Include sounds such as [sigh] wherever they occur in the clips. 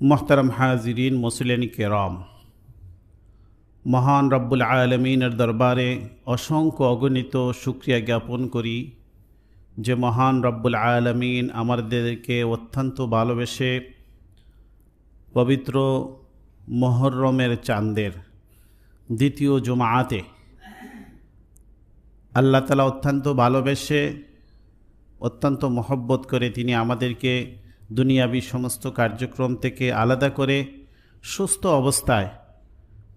মোহতারাম হাজিরিন মুসলিন কেরম মহান রব্বুল আলমিনের দরবারে অসংখ্য অগণিত সুক্রিয়া জ্ঞাপন করি যে মহান রব্বুল আলমিন আমাদেরকে অত্যন্ত ভালোবেসে পবিত্র মহরমের চাঁদের দ্বিতীয় জমাআতে আল্লাহ তালা অত্যন্ত ভালোবেসে অত্যন্ত মহব্বত করে তিনি আমাদেরকে দুনিয়াবি সমস্ত কার্যক্রম থেকে আলাদা করে সুস্থ অবস্থায়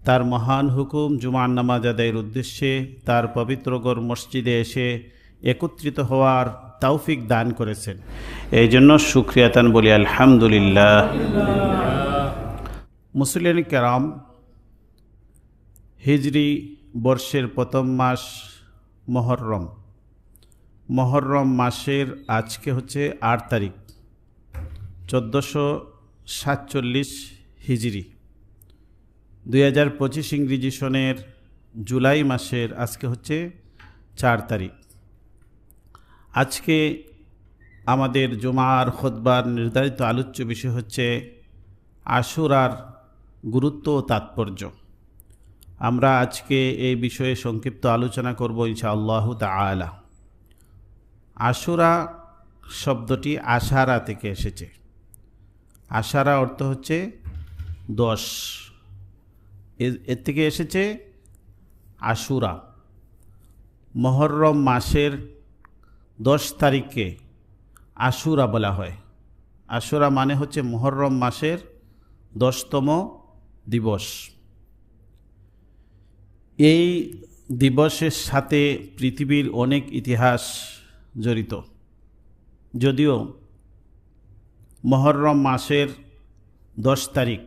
তার মহান হুকুম জুমান নামাজ আদায়ের উদ্দেশ্যে তার পবিত্রগর মসজিদে এসে একত্রিত হওয়ার তৌফিক দান করেছেন। এই জন্য সুক্রিয়াতান বলি আলহামদুলিল্লাহ। মুসলিম কেরাম, হিজরি বর্ষের প্রথম মাস মহরম। মহরম মাসের আজকে হচ্ছে আট তারিখ। চোদ্দোশো সাতচল্লিশ হিজরি। দুই হাজার পঁচিশ ইংরেজি সনের জুলাই মাসের আজকে হচ্ছে চার তারিখ। আজকে আমাদের জমার খোদবার নির্ধারিত আলোচ্য বিষয় হচ্ছে আশুরার গুরুত্ব ও তাৎপর্য। আমরা আজকে এই বিষয়ে সংক্ষিপ্ত আলোচনা করব ইনশাআল্লাহ তালা আশুরা শব্দটি আশারা থেকে এসেছে। আশারা অর্থ হচ্ছে দশ। এর থেকে এসেছে আশুরা। মহরম মাসের দশ তারিখকে আশুরা বলা হয়। আশুরা মানে হচ্ছে মহরম মাসের দশতম দিবস। এই দিবসের সাথে পৃথিবীর অনেক ইতিহাস জড়িত। যদিও মহরম মাসের দশ তারিখ,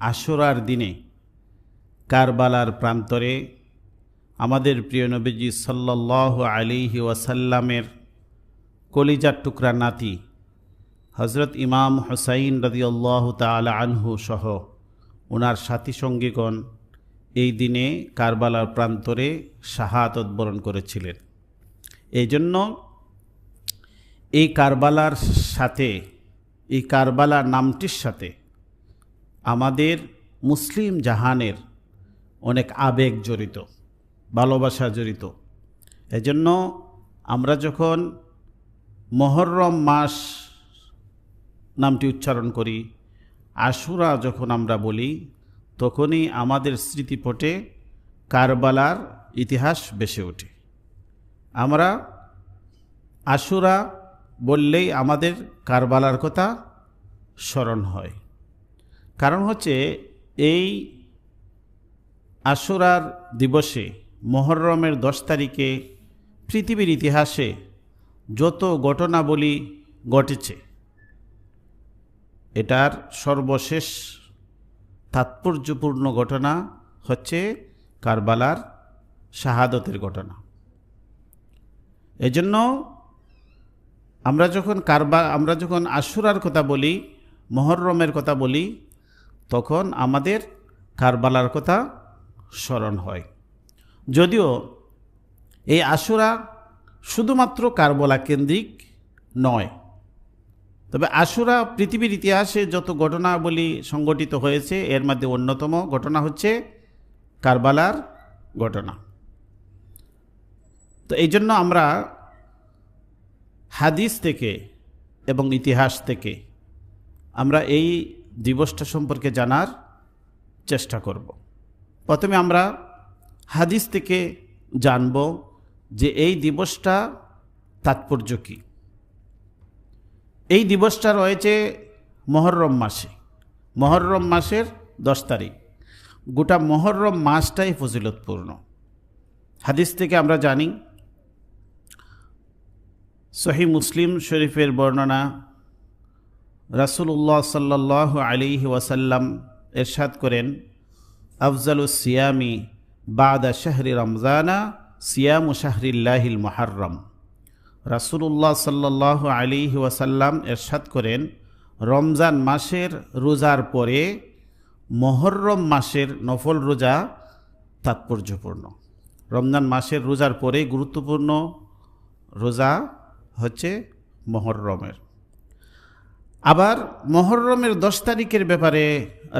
আশুরার দিনে কারবালার প্রান্তরে আমাদের প্রিয় নবীজি সাল্লাহ আলিহি ওয়াসাল্লামের কলিজার টুকরা নাতি হজরত ইমাম হুসাইন রদিউল্লাহ তালা আনহু সহ ওনার সাথী সঙ্গীগণ এই দিনে কারবালার প্রান্তরে শাহাদত বরণ করেছিলেন। এই জন্য এই কারবালার সাথে এই কারবালা নামটির সাথে আমাদের মুসলিম জাহানের অনেক আবেগ জড়িত, ভালোবাসা জড়িত। এজন্য আমরা যখন মহরম মাস নামটি উচ্চারণ করি, আশুরা যখন আমরা বলি, তখনই আমাদের স্মৃতিপটে কারবালার ইতিহাস বেসে ওঠে। আমরা আশুরা বললেই আমাদের কারবালার কথা স্মরণ হয়। কারণ হচ্ছে এই আশুরার দিবসে মহরমের দশ তারিখে পৃথিবীর ইতিহাসে যত ঘটনাবলী ঘটেছে, এটার সর্বশেষ তাৎপর্যপূর্ণ ঘটনা হচ্ছে কারবালার শাহাদতের ঘটনা। এজন্য আমরা যখন কারবা, আমরা যখন আশুরার কথা বলি, মহরমের কথা বলি, তখন আমাদের কারবালার কথা স্মরণ হয়। যদিও এই আশুরা শুধুমাত্র কারবলা কেন্দ্রিক নয়, তবে আশুরা পৃথিবীর ইতিহাসে যত ঘটনাবলী সংগঠিত হয়েছে, এর মধ্যে অন্যতম ঘটনা হচ্ছে কারবালার ঘটনা। তো এই জন্য আমরা হাদিস থেকে এবং ইতিহাস থেকে আমরা এই দিবসটা সম্পর্কে জানার চেষ্টা করব। প্রথমে আমরা হাদিস থেকে জানব যে এই দিবসটা তাৎপর্য কী। এই দিবসটা রয়েছে মহরম মাসে। মহরম মাসের দশ তারিখ। গোটা মহরম মাসটাই ফজিলতপূর্ণ। হাদিস থেকে আমরা জানি সহি মুসলিম শরীফের বর্ণনা রাসুল্লাহ সাল্লাহ আলিহি ওয়াসাল্লাম এরশাদ করেন, আফজালু সিয়ামি বাদা শাহরি রমজানা সিয়ামু শাহরিল্লাহিল মহারম রাসুল্লাহ সাল্লাহ আলিহি ওয়াসাল্লাম এরশাদ করেন, রমজান মাসের রোজার পরে মহরম মাসের নফল রোজা তাৎপর্যপূর্ণ। রমজান মাসের রোজার পরে গুরুত্বপূর্ণ রোজা হচ্ছে মহরমের। আবার মহরমের দশ তারিখের ব্যাপারে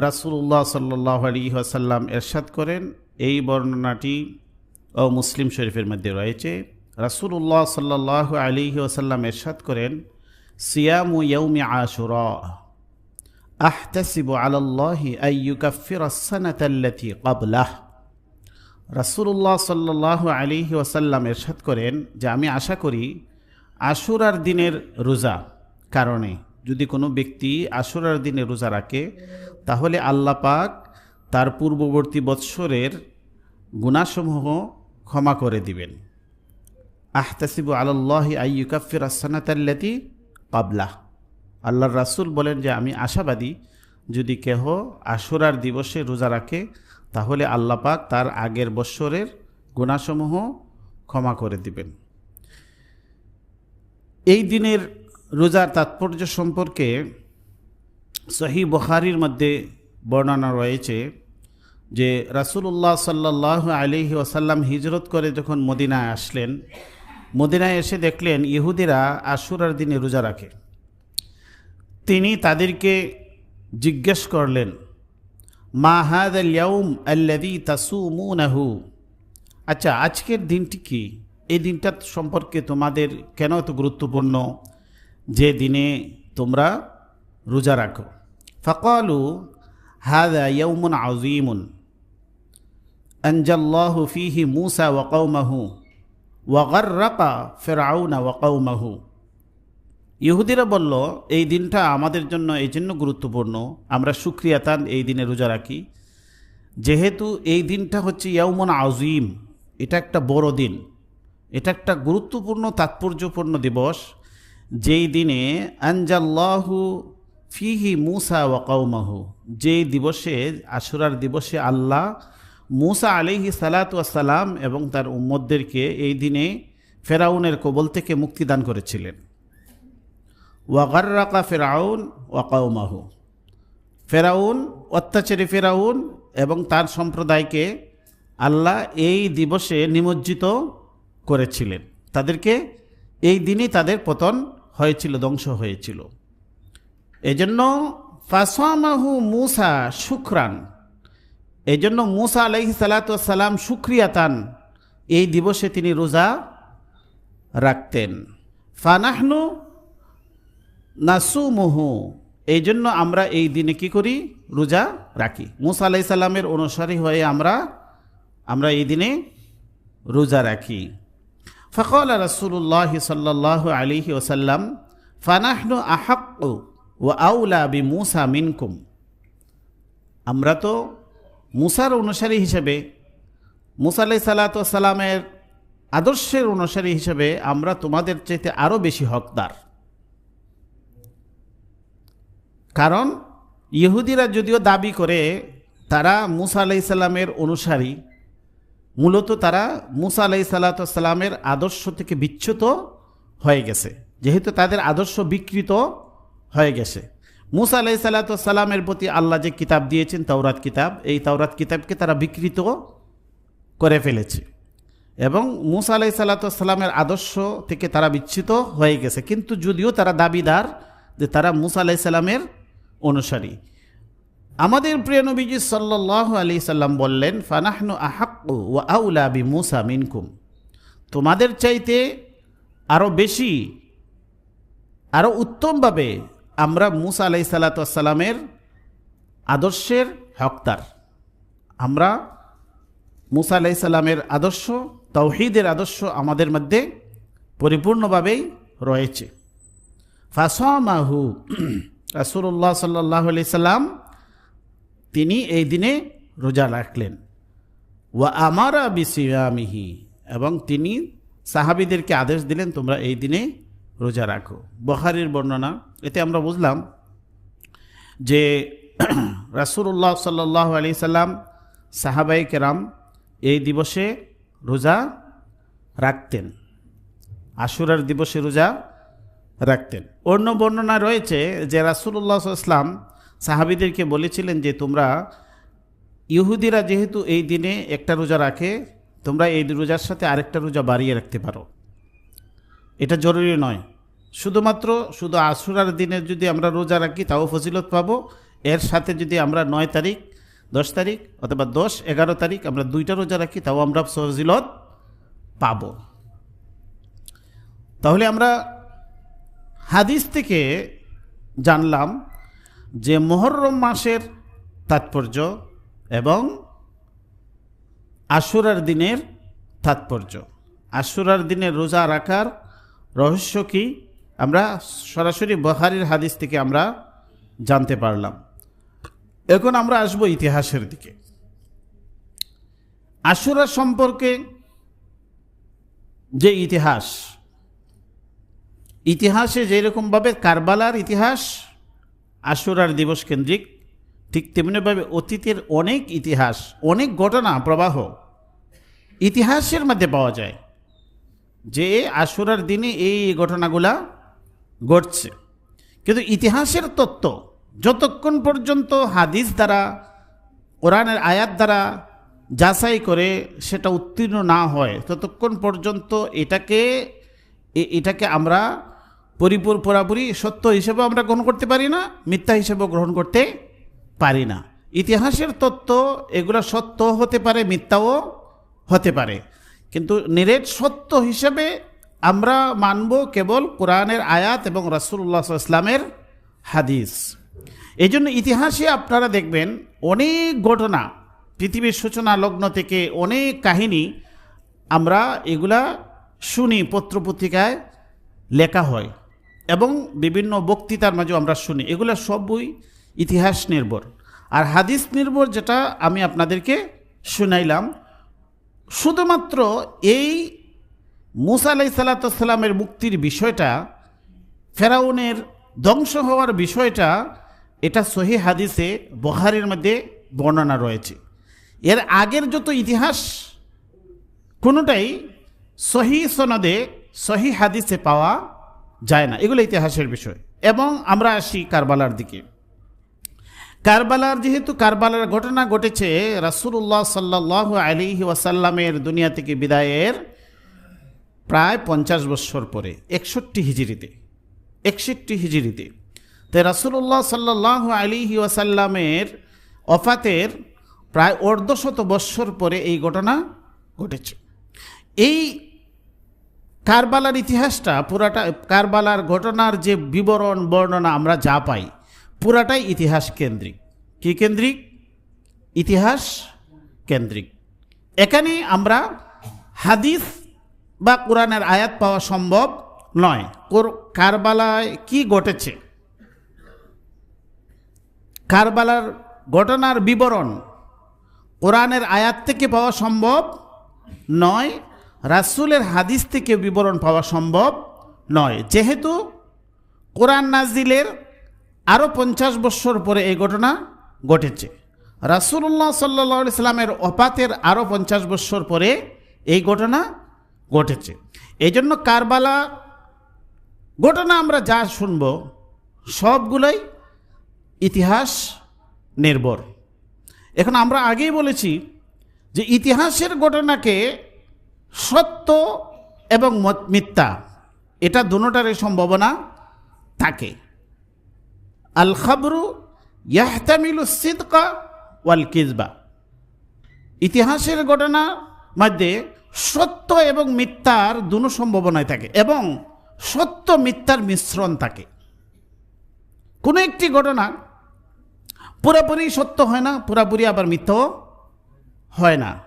রাসুল্লাহ সাল্লাহ আলী আসাল্লাম এরশাদ করেন। এই বর্ণনাটি ও মুসলিম শরীফের মধ্যে রয়েছে। রাসুল্লাহ সাল্লাহ আলী আসাল্লাম এরশাদ করেন, সিয়ামু ইয়ৌমি আশুরা, আহতাসিবু আলাল্লাহি আইয়ুকাফির কাবলাহ রাসুল্লাহ সাল্লাহ আলী ওয়াসাল্লাম এরশাদ করেন যে, আমি আশা করি আশুরার দিনের রোজা কারণে যদি কোনো ব্যক্তি আশুরার দিনে রোজা রাখে, তাহলে আল্লাহ পাক তার পূর্ববর্তী বৎসরের গুণাসমূহ ক্ষমা করে দিবেন। আহতাসিবু আল্লাহ আইয়ুকাফির আসানাতাল্লাতি কাবলাহ আল্লাহর রাসুল বলেন যে, আমি আশাবাদী, যদি কেহ আশুরার দিবসে রোজা রাখে, তাহলে আল্লাপাক তার আগের বৎসরের গুণাসমূহ ক্ষমা করে দিবেন। এই দিনের রোজার তাৎপর্য সম্পর্কে সহি বখারির মধ্যে বর্ণনা রয়েছে যে রাসুল্লাহ সাল্লাহ আলিহি ওসাল্লাম হিজরত করে যখন মদিনায় আসলেন, মদিনায় এসে দেখলেন ইহুদিরা আশুরার দিনে রোজা রাখে। তিনি তাদেরকে জিজ্ঞেস করলেন, মা হাদ আলিয়াউম আল্লাদি তাসুমুনাহু? আচ্ছা আজকের দিনটি কি? এই দিনটা সম্পর্কে তোমাদের কেন এত গুরুত্বপূর্ণ? যে দিনে তোমরা রোজা রাখো। ফকালু, হাদা ইয়ৌমুন আজিমুন আনজাল্লাহু ফিহি মুসা ওয়াকাউমাহু ওয়াগার্রাকা ফেরাউনা ওয়াকাউমাহু ইহুদিরা বলল, এই দিনটা আমাদের জন্য এই জন্য গুরুত্বপূর্ণ। আমরা সুক্রিয়াতান এই দিনে রোজা রাখি। যেহেতু এই দিনটা হচ্ছে ইয়াউমন আজিম এটা একটা বড় দিন। এটা একটা গুরুত্বপূর্ণ, তাৎপর্যপূর্ণ দিবস। যেই দিনে আনজাল্লাহু ফিহি মুসা ওয়াকাউমাহু যেই দিবসে, আশুরার দিবসে আল্লাহ মুসা আলিহি সালাতাম এবং তার উম্মদদেরকে এই দিনে ফেরাউনের কবল থেকে মুক্তিদান করেছিলেন। ওয়াগার্রাকা ফেরাউন ওয়াকাউমাহু ফেরাউন, অত্যাচারী ফেরাউন এবং তার সম্প্রদায়কে আল্লাহ এই দিবসে নিমজ্জিত করেছিলেন। তাদেরকে এই দিনই তাদের পতন হয়েছিল, ধ্বংস হয়েছিল। এজন্য ফাসামাহু মুসা শুক্রান। এই জন্য মুসা আলহি সালাতাম সুক্রিয়াতান এই দিবসে তিনি রোজা রাখতেন। ফানাহনু নাসুমুহু। এই জন্য আমরা এই দিনে কি করি? রোজা রাখি। মুসা আলাই সাল্লামের অনুসারী হয়ে আমরা আমরা এই দিনে রোজা রাখি। ফকল রসুল্লাহ সাল্লাহ আলিহি ওসাল্লাম ফানাহনু আহাক ও আউলা বি মুসা মিনকুম আমরা তো মুসার অনুসারী হিসেবে, মুসা আলাই সাল্লাতামের আদর্শের অনুসারী হিসেবে আমরা তোমাদের চাইতে আরও বেশি হকদার। কারণ ইহুদিরা যদিও দাবি করে, তারা মুসা আলাই সাল্লামের অনুসারী মূলত তারা মুসা আলাই সাল্লাতামের আদর্শ থেকে বিচ্যুত হয়ে গেছে। যেহেতু তাদের আদর্শ বিকৃত হয়ে গেছে। মুসা আলাই সাল্লাতামের প্রতি আল্লাহ যে কিতাব দিয়েছেন, তাওরাত কিতাব, এই তাওরাত কিতাবকে তারা বিকৃত করে ফেলেছে। এবং মুসা আলাই সাল্লাতামের আদর্শ থেকে তারা বিচ্ছিত হয়ে গেছে। কিন্তু যদিও তারা দাবিদার যে তারা মুসা আলাই সাল্লামের অনুসারী। আমাদের প্রিয় নবীজি সাল্লাহ আলি সাল্লাম বললেন, ফানাহনু আহাক্কু ও আউলা বি মুসা মিনকুম। তোমাদের চাইতে আরও বেশি আরও উত্তমভাবে আমরা মুসা আলাই সাল্লাতামের আদর্শের হকদার। আমরা মুসা আলাই সাল্লামের আদর্শ, তৌহিদের আদর্শ আমাদের মধ্যে পরিপূর্ণভাবেই রয়েছে। ফাসমাহু রাসুল্লাহ সাল্লাহ আলি সাল্লাম তিনি এই দিনে রোজা রাখলেন। ওয়া আমারা বিসিয়ামিহি, এবং তিনি সাহাবিদেরকে আদেশ দিলেন, তোমরা এই দিনে রোজা রাখো। বখারির বর্ণনা, এতে আমরা বুঝলাম যে [clears throat] রাসুল্লাহ সাল্লাহ আলি সাল্লাম সাহাবাই কেরাম এই দিবসে রোজা রাখতেন। আশুরার দিবসে রোজা রাখতেন। অন্য বর্ণনা রয়েছে যে রাসুল্লাহ ইসলাম সাহাবিদেরকে বলেছিলেন যে, তোমরা ইহুদিরা যেহেতু এই দিনে একটা রোজা রাখে, তোমরা এই রোজার সাথে আরেকটা রোজা বাড়িয়ে রাখতে পারো। এটা জরুরি নয়। শুধুমাত্র শুধু আশুরার দিনের যদি আমরা রোজা রাখি, তাও ফজিলত পাবো। এর সাথে যদি আমরা নয় তারিখ, দশ তারিখ অথবা দশ, এগারো তারিখ আমরা দুইটা রোজা রাখি, তাও আমরা ফজিলত পাব। তাহলে আমরা হাদিস থেকে জানলাম যে মোহরম মাসের তাৎপর্য এবং আশুরার দিনের তাৎপর্য। আশুরার দিনে রোজা রাখার রহস্য কি? আমরা সরাসরি বহারির হাদিস থেকে আমরা জানতে পারলাম। এখন আমরা আসব ইতিহাসের দিকে। আশুরা সম্পর্কে যে ইতিহাস, ইতিহাসে যেরকমভাবে কারবালার ইতিহাস আশুরার দিবস কেন্দ্রিক। ঠিক তেমনিভাবে অতীতের অনেক ইতিহাস, অনেক ঘটনা, প্রবাহ ইতিহাসের মধ্যে পাওয়া যায় যে আশুরার দিনে এই ঘটনাগুলা ঘটছে। কিন্তু ইতিহাসের তত্ত্ব যতক্ষণ পর্যন্ত হাদিস দ্বারা, কোরআনের আয়াত দ্বারা যাচাই করে সেটা উত্তীর্ণ না হয়, ততক্ষণ পর্যন্ত এটাকে এটাকে আমরা পরিপূর পুরাপুরি সত্য হিসেবে আমরা গ্রহণ করতে পারি না, মিথ্যা হিসেবে গ্রহণ করতে পারি না। ইতিহাসের তত্ত্ব, এগুলো সত্য হতে পারে, মিথ্যাও হতে পারে। কিন্তু নিরেট সত্য হিসেবে আমরা মানব কেবল কোরআনের আয়াত এবং রাসুল্লাহ ইসলামের হাদিস। এই জন্য ইতিহাসে আপনারা দেখবেন অনেক ঘটনা, পৃথিবীর সূচনা লগ্ন থেকে অনেক কাহিনী আমরা এগুলা শুনি, পত্রপত্রিকায় লেখা হয়। এবং বিভিন্ন বক্তৃতার মাঝেও আমরা শুনি। এগুলো সবই ইতিহাস নির্ভর। আর হাদিস নির্ভর যেটা আমি আপনাদেরকে শুনাইলাম, শুধুমাত্র এই মুসা আলাই সাল্লাতামের মুক্তির বিষয়টা, ফেরাউনের ধ্বংস হওয়ার বিষয়টা, এটা সহি হাদিসে বহারের মধ্যে বর্ণনা রয়েছে। এর আগের যত ইতিহাস, কোনোটাই সহি সনদে সহি হাদিসে পাওয়া যায় না। এগুলো ইতিহাসের বিষয়। এবং আমরা আসি কারবালার দিকে। কারবালার যেহেতু কারবালার ঘটনা ঘটেছে রাসুল্লাহ সাল্লাহ আলী ওয়াসাল্লামের দুনিয়া থেকে বিদায়ের প্রায় পঞ্চাশ বৎসর পরে, একষট্টি হিজড়িতে। একষট্টি হিজড়িতে। তাই রাসুল্লাহ সাল্লাহ আলী ওয়াসাল্লামের অফাতের প্রায় অর্ধশত বৎসর পরে এই ঘটনা ঘটেছে। এই কারবালার ইতিহাসটা, পুরাটা, কারবালার ঘটনার যে বিবরণ, বর্ণনা আমরা যা পাই, পুরাটাই ইতিহাস কেন্দ্রিক। কি কেন্দ্রিক? ইতিহাস কেন্দ্রিক। এখানে আমরা হাদিস বা কোরআনের আয়াত পাওয়া সম্ভব নয়। কোর- কারবালায় কি ঘটেছে? কারবালার ঘটনার বিবরণ কোরআনের আয়াত থেকে পাওয়া সম্ভব নয়। রাসূলের হাদিস থেকে বিবরণ পাওয়া সম্ভব নয়। যেহেতু কোরআন নাজিলের আরও পঞ্চাশ বৎসর পরে এই ঘটনা ঘটেছে। রাসূলুল্লাহ সাল্লাহ ইসলামের অপাতের আরও পঞ্চাশ বৎসর পরে এই ঘটনা ঘটেছে। এই জন্য কারবালা ঘটনা আমরা যা শুনব, সবগুলোই ইতিহাস নির্ভর। এখন আমরা আগেই বলেছি যে ইতিহাসের ঘটনাকে সত্য এবং মিথ্যা। এটা দুটারই সম্ভাবনা থাকে। আল খাবরু ইয়াহতামিলু সিদকা ওয়াল কিজবা। ইতিহাসের ঘটনার মধ্যে সত্য এবং মিথ্যার দুনো সম্ভাবনায় থাকে এবং সত্য, মিথ্যার মিশ্রণ থাকে। কোনো একটি ঘটনা পুরোপুরি সত্য হয় না, পুরোপুরি আবার মিথ্যাও হয় না।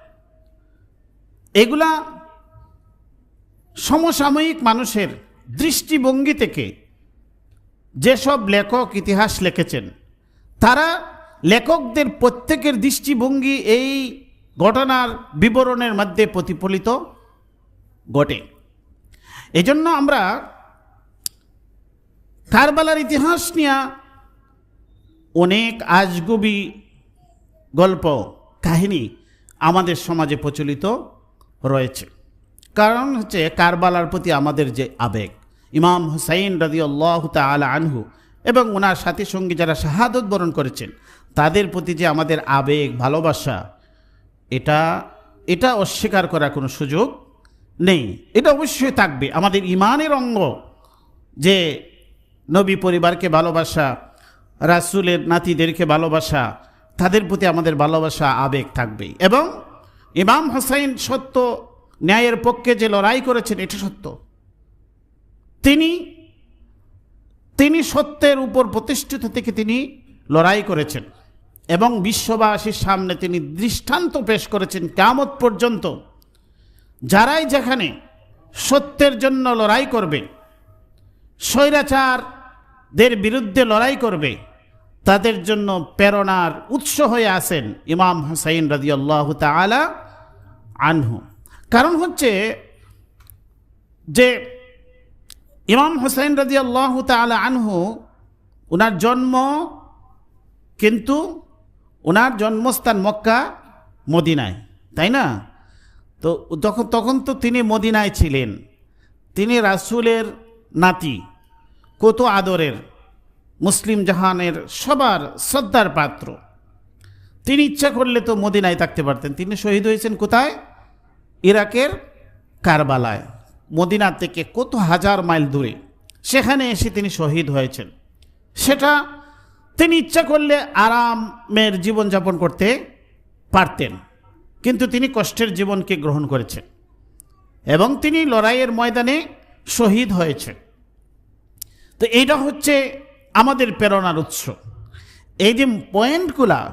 এগুলা সমসাময়িক মানুষের দৃষ্টিভঙ্গি থেকে যেসব লেখক ইতিহাস লিখেছেন, তারা লেখকদের প্রত্যেকের দৃষ্টিভঙ্গি এই ঘটনার বিবরণের মধ্যে প্রতিফলিত ঘটে। এজন্য আমরা কারবালার ইতিহাস নিয়ে অনেক আজগুবি গল্প, কাহিনী আমাদের সমাজে প্রচলিত রয়েছে। কারণ হচ্ছে কারবালার প্রতি আমাদের যে আবেগ। ইমাম হুসাইন রাজি আল্লাহ তালা আনহু এবং ওনার সাথী সঙ্গী যারা শাহাদত বরণ করেছেন, তাদের প্রতি যে আমাদের আবেগ, ভালোবাসা, এটা এটা অস্বীকার করার কোনো সুযোগ নেই। এটা অবশ্যই থাকবে। আমাদের ইমানের অঙ্গ যে নবী পরিবারকে ভালোবাসা, রাসুলের নাতিদেরকে ভালোবাসা, তাদের প্রতি আমাদের ভালোবাসা, আবেগ থাকবে এবং ইমাম হোসাইন সত্য ন্যায়ের পক্ষে যে লড়াই করেছেন, এটা সত্য। তিনি তিনি সত্যের উপর প্রতিষ্ঠিত থেকে তিনি লড়াই করেছেন এবং বিশ্ববাসীর সামনে তিনি দৃষ্টান্ত পেশ করেছেন কামত পর্যন্ত। যারাই যেখানে সত্যের জন্য লড়াই করবে, স্বৈরাচারদের বিরুদ্ধে লড়াই করবে, তাদের জন্য প্রেরণার উৎস হয়ে আসেন ইমাম হুসাইন রাজিয়াল্লাহ তালা আনহু। কারণ হচ্ছে যে ইমাম হুসাইন রাজি আল্লাহ তালা আনহু ওনার জন্ম কিন্তু ওনার জন্মস্থান মক্কা মদিনায়, তাই না? তো তখন তখন তো তিনি মদিনায় ছিলেন। তিনি রাসুলের নাতি, কত আদরের, মুসলিম জাহানের সবার শ্রদ্ধার পাত্র। তিনি ইচ্ছা করলে তো মদিনায় থাকতে পারতেন। তিনি শহীদ হয়েছেন কোথায়? ইরাকের কারবালায়, মদিনা থেকে কত হাজার মাইল দূরে। সেখানে এসে তিনি শহীদ হয়েছেন। সেটা তিনি ইচ্ছা করলে আরামের জীবনযাপন করতে পারতেন। কিন্তু তিনি কষ্টের জীবনকে গ্রহণ করেছেন এবং তিনি লড়াইয়ের ময়দানে শহীদ হয়েছেন। তো এইটা হচ্ছে আমাদের প্রেরণার উৎস। এই যে পয়েন্টগুলা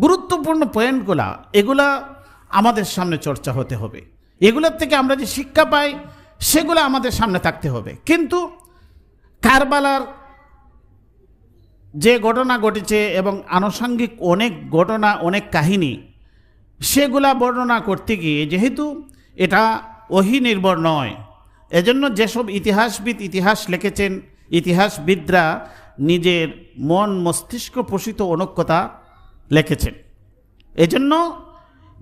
গুরুত্বপূর্ণ পয়েন্টগুলা এগুলা আমাদের সামনে চর্চা হতে হবে। এগুলোর থেকে আমরা যে শিক্ষা পাই, সেগুলো আমাদের সামনে থাকতে হবে। কিন্তু কারবালার যে ঘটনা ঘটেছে এবং আনুষঙ্গিক অনেক ঘটনা, অনেক কাহিনী, সেগুলা বর্ণনা করতে গিয়ে যেহেতু এটা ওহি নির্ভর নয়, এজন্য যেসব ইতিহাসবিদ ইতিহাস লিখেছেন, ইতিহাসবিদরা নিজের মন মস্তিষ্ক প্রসিত অনক্যতা লিখেছেন। এজন্য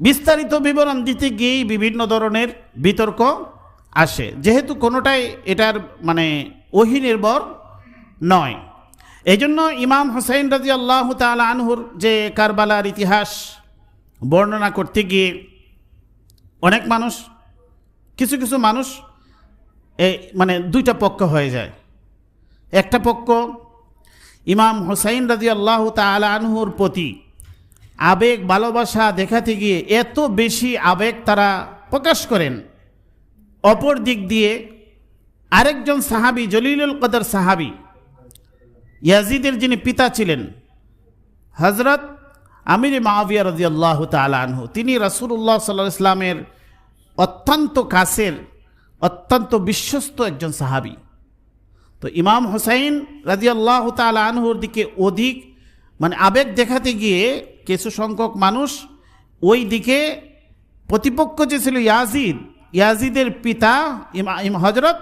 বিস্তারিত বিবরণ দিতে গিয়েই বিভিন্ন ধরনের বিতর্ক আসে। যেহেতু কোনোটাই এটার মানে ওহি নির্ভর নয়। এই জন্য ইমাম হোসাইন রাজি আল্লাহ তাল আনহুর যে কারবালার ইতিহাস বর্ণনা করতে গিয়ে অনেক মানুষ, কিছু কিছু মানুষ এই মানে দুইটা পক্ষ হয়ে যায়। একটা পক্ষ ইমাম হোসাইন রাজি আল্লাহ তাল আনহুর প্রতি আবেগ, ভালোবাসা দেখাতে গিয়ে এত বেশি আবেগ তারা প্রকাশ করেন। অপর দিক দিয়ে আরেকজন সাহাবি, জলিলুল কদর সাহাবি, ইয়াজিদের যিনি পিতা ছিলেন হজরত আমির মাহবিয়া রাজি আল্লাহ তালহু তিনি রাসুল্লাহ সাল্লাহ ইসলামের অত্যন্ত কাছের, অত্যন্ত বিশ্বস্ত একজন সাহাবি। তো ইমাম হোসাইন রাজি আল্লাহ আনহুর দিকে অধিক মানে আবেগ দেখাতে গিয়ে কিছু সংখ্যক মানুষ ওই দিকে প্রতিপক্ষ যে ছিল ইয়াজিদ, ইয়াজিদের পিতা ইম হজরত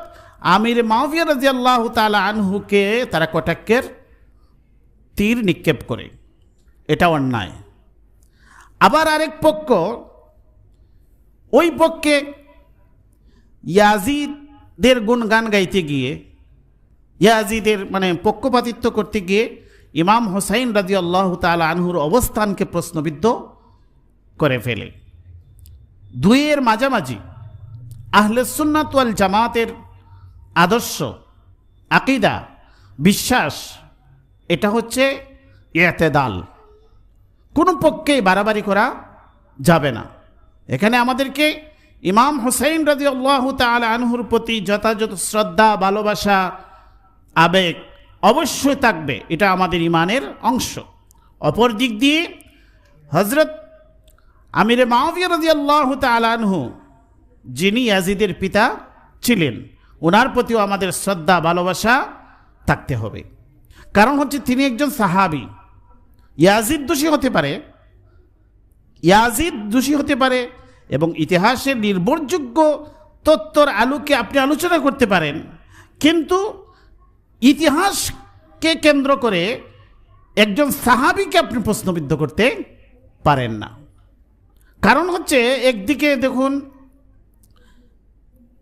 আমির মাহবিয়া রাজি আল্লাহ তালা আনহুকে তারা কটাক্ষের তীর নিক্ষেপ করে। এটা অন্যায়। আবার আরেক পক্ষ, ওই পক্ষে ইয়াজিদের গুণগান গাইতে গিয়ে, ইয়াজিদের মানে পক্ষপাতিত্ব করতে গিয়ে ইমাম হোসাইন রাজি আল্লাহ তালা আনহুর অবস্থানকে প্রশ্নবিদ্ধ করে ফেলে। দুইয়ের মাঝামাঝি আহলে সুন্নাত ওয়াল জামাতের আদর্শ, আকিদা, বিশ্বাস, এটা হচ্ছে এতেদাল কোনো পক্ষেই বাড়াবাড়ি করা যাবে না। এখানে আমাদেরকে ইমাম হোসাইন রাজি আল্লাহ তাল আনহুর প্রতি যথাযথ শ্রদ্ধা, ভালোবাসা, আবেগ অবশ্যই থাকবে, এটা আমাদের ইমানের অংশ। অপর দিক দিয়ে হজরত আমিরে মাহবিয়া রাজি আল্লাহ তাল আনহু, যিনি ইয়াজিদের পিতা ছিলেন ওনার প্রতিও আমাদের শ্রদ্ধা, ভালোবাসা থাকতে হবে। কারণ হচ্ছে তিনি একজন সাহাবি। ইয়াজিদ দোষী হতে পারে, ইয়াজিদ দোষী হতে পারে, এবং ইতিহাসের নির্ভরযোগ্য তত্ত্বর আলোকে আপনি আলোচনা করতে পারেন। কিন্তু ইতিহাসকে কেন্দ্র করে একজন সাহাবিকে আপনি প্রশ্নবিদ্ধ করতে পারেন না। কারণ হচ্ছে একদিকে দেখুন,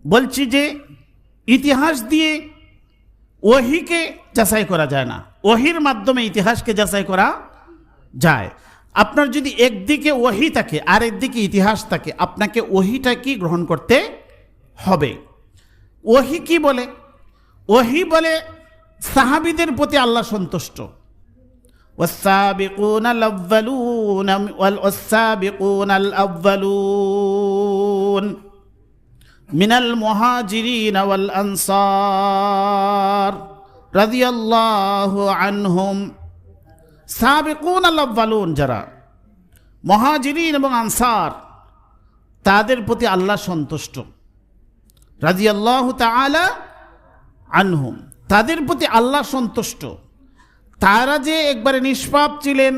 বলছি যে ইতিহাস দিয়ে ওহিকে যাচাই করা যায় না। ওহির মাধ্যমে ইতিহাসকে যাচাই করা যায়। আপনার যদি একদিকে ওহি থাকে আর একদিকে ইতিহাস থাকে, আপনাকে ওহিটাকে গ্রহণ করতে হবে? ওহি কি বলে? ওহি বলে সাহাবিদের প্রতি আল্লাহ সন্তুষ্ট والسابقون الأولون والسابقون الأولون من المهاجرين والأنصار رضي الله عنهم সাবিকুন আল্লাহ্বালুন যারা মহাজিরিন এবং আনসার তাদের প্রতি আল্লাহ সন্তুষ্ট রাজি আল্লাহ তালা আনহুম তাদের প্রতি আল্লাহ সন্তুষ্ট। তারা যে একবারে নিষ্পাপ ছিলেন,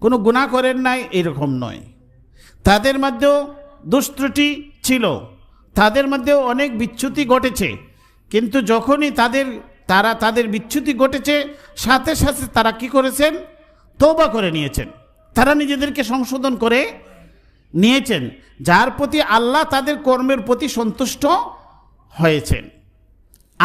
কোনো গুণা করেন নাই, এরকম নয়। তাদের মধ্যেও দুষ্ত্রুটি ছিল, তাদের মধ্যেও অনেক বিচ্যুতি ঘটেছে। কিন্তু যখনই তাদের, তারা তাদের বিচ্যুতি ঘটেছে, সাথে সাথে তারা কি করেছেন? তৌবা করে নিয়েছেন। তারা নিজেদেরকে সংশোধন করে নিয়েছেন, যার প্রতি আল্লাহ তাদের কর্মের প্রতি সন্তুষ্ট হয়েছেন।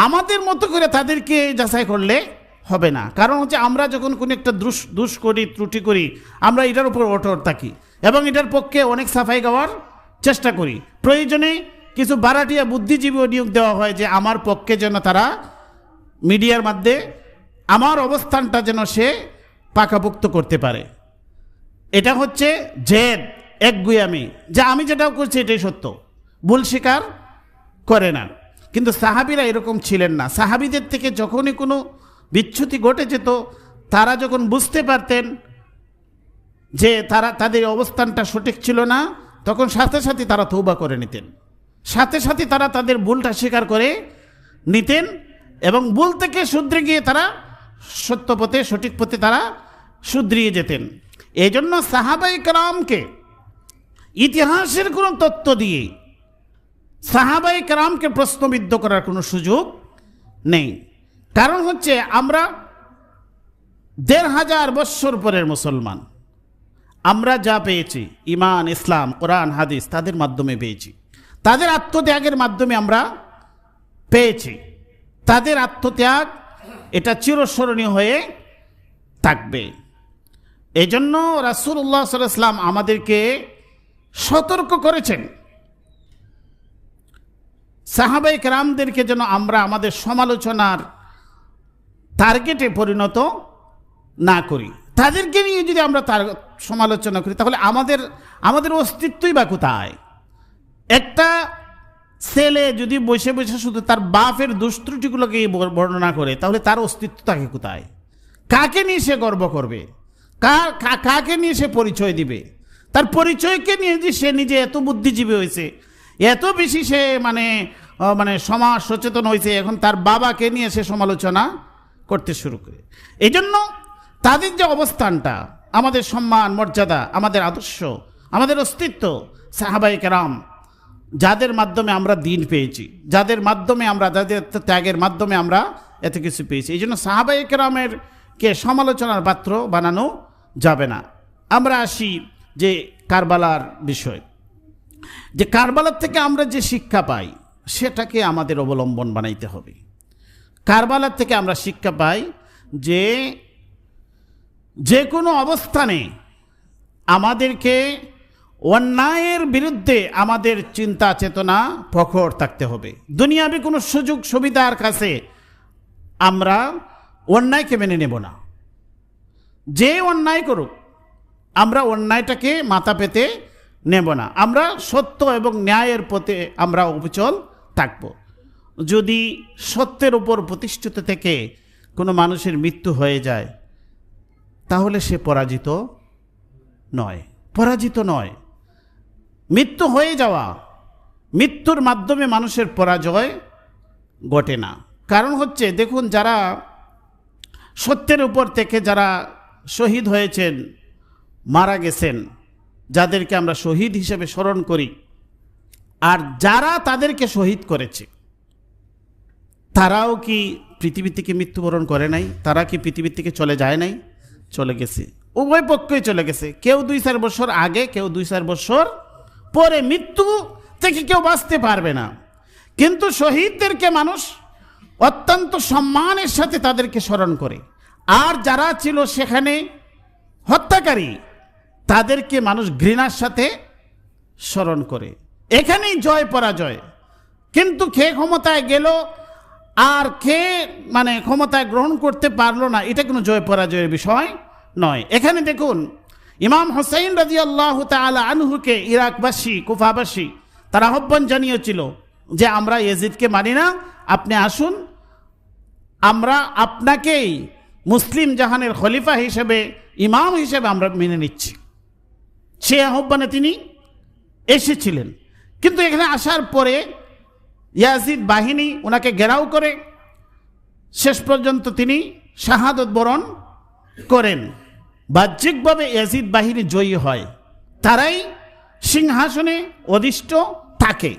আমাদের মতো করে তাদেরকে যাচাই করলে হবে না। কারণ হচ্ছে আমরা যখন কোনো একটা দুষ দুষ করি, ত্রুটি করি, আমরা এটার উপর অটর থাকি। এবং এটার পক্ষে অনেক সাফাই গাওয়ার চেষ্টা করি। প্রয়োজনে কিছু বারাটিয়া বুদ্ধিজীবীও নিয়োগ দেওয়া হয় যে আমার পক্ষে যেন তারা মিডিয়ার মধ্যে আমার অবস্থানটা যেন সে পাকাপুক্ত করতে পারে। এটা হচ্ছে জেদ একগুয়ামি যে আমি যেটাও করছি এটাই সত্য। ভুল স্বীকার করে না। কিন্তু সাহাবিরা এরকম ছিলেন না। সাহাবিদের থেকে যখনই কোনো বিচ্যুতি ঘটে যেত, তারা যখন বুঝতে পারতেন যে তারা, তাদের অবস্থানটা সঠিক ছিল না, তখন সাথে সাথে তারা তৌবা করে নিতেন। সাথে সাথে তারা তাদের ভুলটা স্বীকার করে নিতেন এবং ভুল থেকে শুধরে গিয়ে তারা সত্য পথে, সঠিক পথে তারা শুধরিয়ে যেতেন। এই জন্য সাহাবাই কালামকে ইতিহাসের কোনো তত্ত্ব দিয়ে সাহাবাই কালামকে প্রশ্নবিদ্ধ করার কোনো সুযোগ নেই। কারণ হচ্ছে আমরা দেড় হাজার বৎসর পরের মুসলমান। আমরা যা পেয়েছি ইমান ইসলাম, কোরআন, হাদিস, তাদের মাধ্যমে পেয়েছি। তাদের আত্মত্যাগের মাধ্যমে আমরা পেয়েছি। তাদের আত্মত্যাগ এটা চিরস্মরণীয় হয়ে থাকবে। এই জন্য রাসুল্লাহ সাল্লাম আমাদেরকে সতর্ক করেছেন। সাহাবাই কেরামদেরকে যেন আমরা আমাদের সমালোচনার টার্গেটে পরিণত না করি। তাদেরকে নিয়ে যদি আমরা তার সমালোচনা করি, তাহলে আমাদের আমাদের অস্তিত্বই বা কোথায়? একটা ছেলে যদি বসে বসে শুধু তার বাপের দুষ্ত্রুটিগুলোকে বর্ণনা করে, তাহলে তার অস্তিত্ব তাকে কোথায়? কাকে নিয়ে সে গর্ব করবে? কাকে নিয়ে সে পরিচয় দিবে? তার পরিচয়কে নিয়ে যে সে নিজে এত বুদ্ধিজীবী হয়েছে এত বেশি সে মানে মানে সমাজ সচেতন হয়েছে এখন তার বাবাকে নিয়ে সে সমালোচনা করতে শুরু করে। এই জন্য তাদের যে অবস্থানটা, আমাদের সম্মান, মর্যাদা, আমাদের আদর্শ, আমাদের অস্তিত্ব সাহাবাই কেরাম, যাদের মাধ্যমে আমরা দিন পেয়েছি, যাদের মাধ্যমে আমরা, যাদের ত্যাগের মাধ্যমে আমরা এত কিছু পেয়েছি এই জন্য সাহাবাই কেরামের কে সমালোচনার পাত্র বানানো যাবে না। আমরা আসি যে কারবালার বিষয়। যে কারবালার থেকে আমরা যে শিক্ষা পাই, সেটাকে আমাদের অবলম্বন বানাইতে হবে। কারবালার থেকে আমরা শিক্ষা পাই যে যে কোনো অবস্থানে আমাদেরকে অন্যায়ের বিরুদ্ধে আমাদের চিন্তা, চেতনা, প্রখর থাকতে হবে। দুনিয়াবি কোনো সুযোগ, সুবিধার কাছে আমরা অন্যায়কে মেনে নেব না। যে অন্যায় করুক, আমরা অন্যায়টাকে মাথা পেতে নেব না। আমরা সত্য এবং ন্যায়ের পথে আমরা অবিচল থাকব। যদি সত্যের উপর প্রতিষ্ঠিত থেকে কোনো মানুষের মৃত্যু হয়ে যায়, তাহলে সে পরাজিত নয়। পরাজিত নয়। মৃত্যু হয়ে যাওয়া, মৃত্যুর মাধ্যমে মানুষের পরাজয় ঘটে না। কারণ হচ্ছে, দেখুন, যারা সত্যের উপর থেকে যারা শহীদ হয়েছেন, মারা গেছেন যাদেরকে আমরা শহীদ হিসেবে স্মরণ করি। আর যারা তাদেরকে শহীদ করেছে, তারাও কি পৃথিবী থেকে মৃত্যুবরণ করে নাই? তারা কি পৃথিবী থেকে চলে যায় নাই? চলে গেছে। উভয় পক্ষই চলে গেছে। কেউ দুই চার বছর আগে, কেউ দুই চার বছর পরে মৃত্যু থেকে কেউ বাঁচতে পারবে না। কিন্তু শহীদদেরকে মানুষ অত্যন্ত সম্মানের সাথে তাদেরকে স্মরণ করে। আর যারা ছিল সেখানে হত্যাকারী তাদেরকে মানুষ ঘৃণার সাথে স্মরণ করে। এখানেই জয় পরাজয়। কিন্তু খে ক্ষমতায় গেল আর কে মানে ক্ষমতায় গ্রহণ করতে পারল না, এটা কোনো জয় পরাজয়ের বিষয় নয়। এখানে দেখুন, ইমাম হোসাইন রাজি আল্লাহ তালা আনহুকে ইরাকবাসী, কুফাবাসী, তারা আহ্বান জানিয়েছিল যে আমরা এজিদকে মানি না, আপনি আসুন। আমরা আপনাকেই মুসলিম জাহানের খলিফা হিসেবে, ইমাম হিসেবে আমরা মেনে নিচ্ছি। সে আহ্বানে তিনি এসেছিলেন। কিন্তু এখানে আসার পরে ইয়াজিদ বাহিনী ওনাকে ঘেরাও করে শেষ পর্যন্ত তিনি শাহাদত বরণ করেন। বাহ্যিকভাবে ইয়াজিদ বাহিনী জয়ী হয়। তারাই সিংহাসনে অধিষ্ঠ থাকে।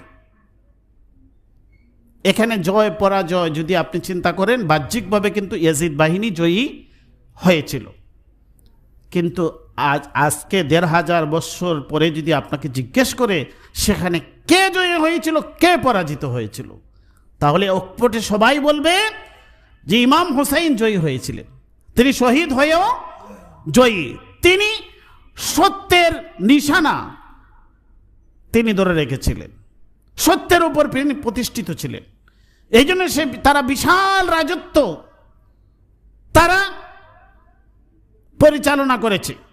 এখানে জয়, পরাজয় যদি আপনি চিন্তা করেন, বাহ্যিকভাবে কিন্তু ইয়াজিদ বাহিনী জয়ী হয়েছিল। কিন্তু আজ আজকে দেড় হাজার বৎসর পরে যদি আপনাকে জিজ্ঞেস করে, সেখানে কে জয়ী হয়েছিল, কে পরাজিত হয়েছিল? তাহলে অকপটে সবাই বলবে যে ইমাম হোসাইন জয়ী হয়েছিলেন। তিনি শহীদ হয়েও জয়ী। তিনি সত্যের নিশানা তিনি ধরে রেখেছিলেন। সত্যের উপর তিনি প্রতিষ্ঠিত ছিলেন। এই জন্য সে তারা বিশাল রাজত্ব তারা পরিচালনা করেছে।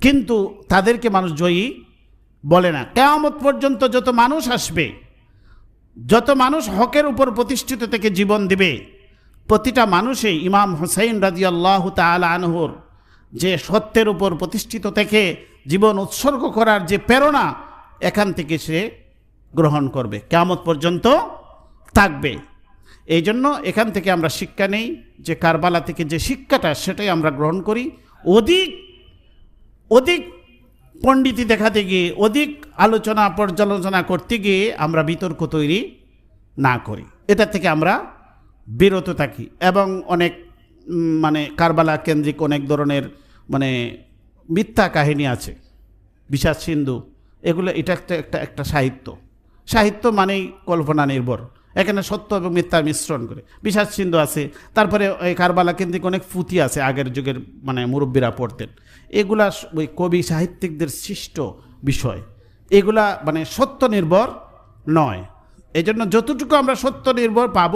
কিন্তু তাদেরকে মানুষ জয়ী বলে না। কেয়ামত পর্যন্ত যত মানুষ আসবে, যত মানুষ হকের উপর প্রতিষ্ঠিত থেকে জীবন দিবে, প্রতিটা মানুষই ইমাম হুসাইন রাজি আল্লাহ আনহর যে সত্যের উপর প্রতিষ্ঠিত থেকে জীবন উৎসর্গ করার যে প্রেরণা, এখান থেকে সে গ্রহণ করবে। কেয়ামত পর্যন্ত থাকবে। এই জন্য এখান থেকে আমরা শিক্ষা নেই যে কারবালা থেকে যে শিক্ষাটা, সেটাই আমরা গ্রহণ করি। অধিক অধিক পণ্ডিতি দেখাতে গিয়ে, অধিক আলোচনা পর্যালোচনা করতে গিয়ে আমরা বিতর্ক তৈরি না করি। এটা থেকে আমরা বিরত থাকি এবং অনেক মানে কারবালা কেন্দ্রিক অনেক ধরনের মানে মিথ্যা কাহিনী আছে। বিষাদ সিন্ধু, এগুলো, এটা একটা একটা সাহিত্য। সাহিত্য মানেই কল্পনা নির্ভর। এখানে সত্য এবং মিথ্যার মিশ্রণ করে। বিষাদ সিন্ধু আছে, তারপরে ওই কারবালা কেন্দ্রিক অনেক পুঁথি আছে আগের যুগের মানে মুরব্বীরা পড়তেন। এগুলা ওই কবি সাহিত্যিকদের সৃষ্ট বিষয়। এগুলা মানে সত্য নির্ভর নয়। এই জন্য যতটুকু আমরা সত্য নির্ভর পাব,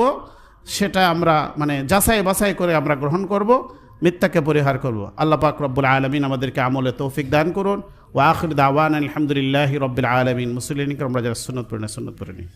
সেটা আমরা মানে যাচাই বাছাই করে আমরা গ্রহণ করব, মিথ্যাকে পরিহার করব। আল্লাহ পাক রব্বুল আলমিন আমাদেরকে আমলে তৌফিক দান করুন। ও আখির দাওয়ান আলহামদুলিল্লাহ রব্বুল আলমিন। মুসলিম আমরা যারা সুন্নত পড়ে সুন্নত পড়ে নিই।